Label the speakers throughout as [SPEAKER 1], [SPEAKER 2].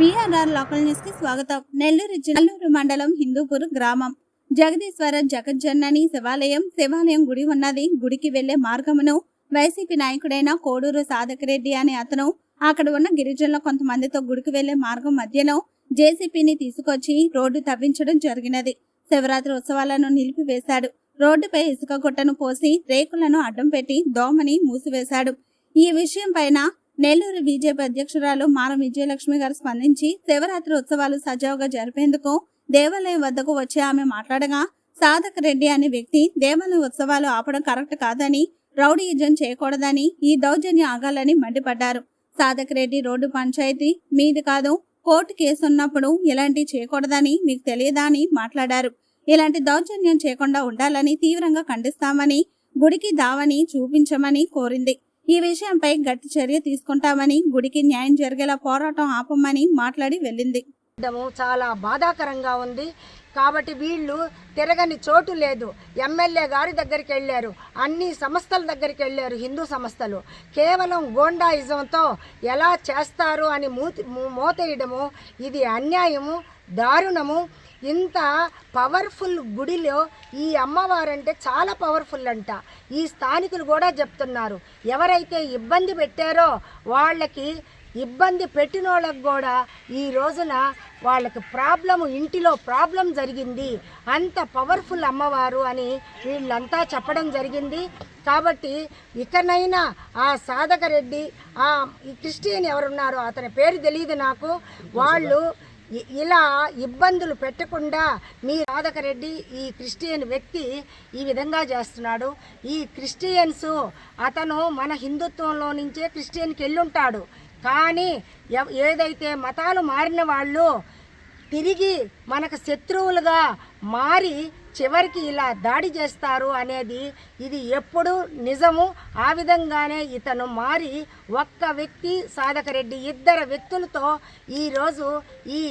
[SPEAKER 1] BRR local న్యూస్కి స్వాగతం. నెల్లూరు నెల్లూరు మండలం హిందూపూర్ గ్రామం. జగదీశ్వర జగజ్జన్నని శివాలయం శివాలయం గుడి ఉన్నది. గుడికి వెళ్ళే మార్గమును వైసీపీ నాయకుడైన కోడూరు సాధకరెడ్డి అనే అతను అక్కడ ఉన్న గిరిజనుల కొంతమందితో గుడికి వెళ్ళే మార్గం మధ్యలో జేసీపీని తీసుకొచ్చి రోడ్డు తవ్వించడం జరిగినది. శివరాత్రి ఉత్సవాలను నిలిపివేశాడు. రోడ్డుపై ఇసుక గుట్టను పోసి రేకులను అడ్డం పెట్టి దోమని మూసివేశాడు. ఈ విషయం పైన నెల్లూరు బీజేపీ అధ్యక్షురాలు మారం విజయలక్ష్మి గారు స్పందించి శివరాత్రి ఉత్సవాలు సజావుగా జరిపేందుకు దేవాలయం వద్దకు వచ్చి ఆమె మాట్లాడగా సాధక్ రెడ్డి అనే వ్యక్తి దేవాలయ ఉత్సవాలు ఆపడం కరెక్ట్ కాదని రౌడీయుజం చేయకూడదని ఈ దౌర్జన్యం ఆగాలని మండిపడ్డారు. సాధక్ రెడ్డి రోడ్డు పంచాయతీ మీది కాదు కోర్టు కేసు ఉన్నప్పుడు ఇలాంటి చేయకూడదని మీకు తెలియదా అని మాట్లాడారు. ఇలాంటి దౌర్జన్యం చేయకుండా ఉండాలని తీవ్రంగా ఖండిస్తామని గుడికి దావని చూపించమని కోరింది. ఈ విషయంపై గట్టి చర్య తీసుకుంటామని గుడికి న్యాయం జరిగేలా పోరాటం ఆపమని మాట్లాడి వెళ్ళింది.
[SPEAKER 2] చాలా బాధాకరంగా ఉంది. కాబట్టి వీళ్ళు తిరగని చోటు లేదు. ఎమ్మెల్యే గారి దగ్గరికి వెళ్ళారు. అన్ని సంస్థల దగ్గరికి వెళ్ళారు. హిందూ సంస్థలు. కేవలం గోండాయిజంతో ఎలా చేస్తారు అని మూతి మూ- మోతేయడము ఇది అన్యాయము దారుణము. ఇంత పవర్ఫుల్ గుడిలో ఈ అమ్మవారంటే చాలా పవర్ఫుల్ అంట. ఈ స్థానికులు కూడా చెప్తున్నారు. ఎవరైతే ఇబ్బంది పెట్టారో వాళ్ళకి ఇబ్బంది పెట్టిన వాళ్ళకి కూడా ఈ రోజున వాళ్ళకి ప్రాబ్లం ఇంటిలో ప్రాబ్లం జరిగింది. అంత పవర్ఫుల్ అమ్మవారు అని వీళ్ళంతా చెప్పడం జరిగింది. కాబట్టి ఇకనైనా ఆ సాధక రెడ్డి ఆ క్రిస్టియన్ ఎవరున్నారో అతని పేరు తెలియదు నాకు. వాళ్ళు ఇలా ఇబ్బందులు పెట్టకుండా మీ రాధకరెడ్డి ఈ క్రిస్టియన్ వ్యక్తి ఈ విధంగా చేస్తున్నాడు. ఈ క్రిస్టియన్స్ అతను మన హిందుత్వంలో నుంచే క్రిస్టియన్కి వెళ్ళుంటాడు కానీ ఏదైతే మతాలు మారిన వాళ్ళు తిరిగి మనకు శత్రువులుగా మారి చివరికి ఇలా దాడి చేస్తారు అనేది ఇది ఎప్పుడు నిజము. ఆ విధంగానే ఇతను మారి ఒక్క వ్యక్తి సాధకరెడ్డి ఇద్దరు వ్యక్తులతో ఈరోజు ఈ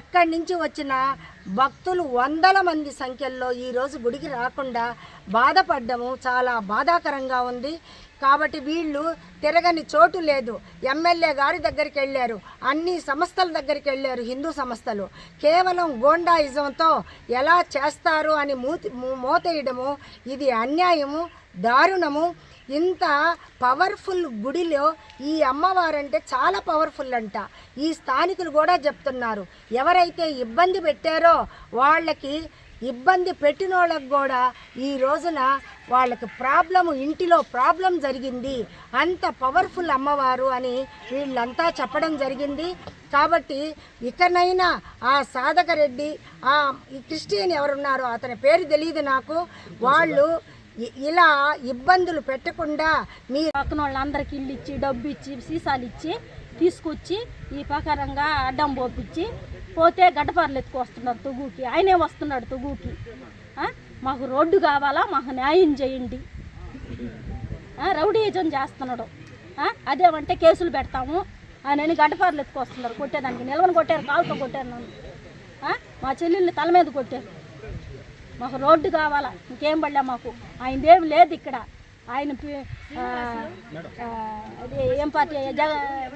[SPEAKER 2] ఎక్కడి నుంచి వచ్చిన భక్తులు వందల మంది సంఖ్యల్లో ఈరోజు గుడికి రాకుండా బాధపడ్డము చాలా బాధాకరంగా ఉంది. కాబట్టి వీళ్ళు తిరగని చోటు లేదు. ఎమ్మెల్యే గారి దగ్గరికి వెళ్ళారు. అన్ని సంస్థల దగ్గరికి వెళ్ళారు. హిందూ సంస్థలు. కేవలం గోండాయిజంతో ఎలా చేస్తారు అని మూతి మూ- మోతేయడము ఇది అన్యాయము దారుణము. ఇంత పవర్ఫుల్ గుడిలో ఈ అమ్మవారంటే చాలా పవర్ఫుల్ అంట ఈ స్థానికులు కూడా చెప్తున్నారు. ఎవరైతే ఇబ్బంది పెట్టారో వాళ్ళకి ఇబ్బంది పెట్టిన వాళ్ళకు కూడా ఈ రోజున వాళ్ళకి ప్రాబ్లం ఇంటిలో ప్రాబ్లం జరిగింది. అంత పవర్ఫుల్ అమ్మవారు అని వీళ్ళంతా చెప్పడం జరిగింది. కాబట్టి ఇకనైనా ఆ సాధక రెడ్డి ఆ క్రిస్టియన్ ఎవరున్నారో అతని పేరు తెలియదు నాకు. వాళ్ళు ఇలా ఇబ్బందులు పెట్టకుండా మీ
[SPEAKER 3] పక్కన వాళ్ళందరికీ ఇల్లు ఇచ్చి డబ్బు ఇచ్చి సీసాలు ఇచ్చి తీసుకొచ్చి ఈ ప్రకారంగా అడ్డం పోపించి పోతే గడ్డపారలు ఎత్తుకొస్తున్నారు తుగుకి. ఆయనే వస్తున్నాడు తుగుకి. మాకు రోడ్డు కావాలా? మాకు న్యాయం చేయండి. రౌడీజం చేస్తున్నాడు. అదేమంటే కేసులు పెడతాము. అని గడ్డపారలు ఎత్తుకొస్తున్నారు. కొట్టేదానికి నిల్వను కొట్టారు కాలుతో కొట్టారు నన్ను. మా చెల్లెల్ని తల మీద కొట్టారు. మాకు రోడ్డు కావాలా? ఇంకేం పడలే మాకు. ఆయనదేమి లేదు ఇక్కడ. ఆయన ఏం పార్టీ?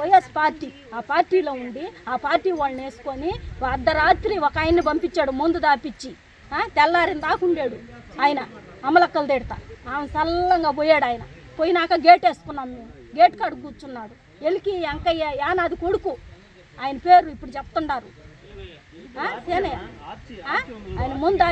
[SPEAKER 3] YS party. ఆ పార్టీలో ఉండి ఆ పార్టీ వాళ్ళని వేసుకొని అర్ధరాత్రి ఒక ఆయన్ని పంపించాడు ముందు దాపిచ్చి తెల్లారిన దాకుండాడు ఆయన. అమలక్కలు తిడతా. ఆమె సల్లంగా పోయాడు ఆయన. పోయినాక గేట్ వేసుకున్నాం మేము. గేట్ కాడ కూర్చున్నాడు. ఎలికి అంకయ్య యానాది కొడుకు. ఆయన పేరు ఇప్పుడు చెప్తున్నారు ఆ, సేనయ్య? ఆయన ముందు.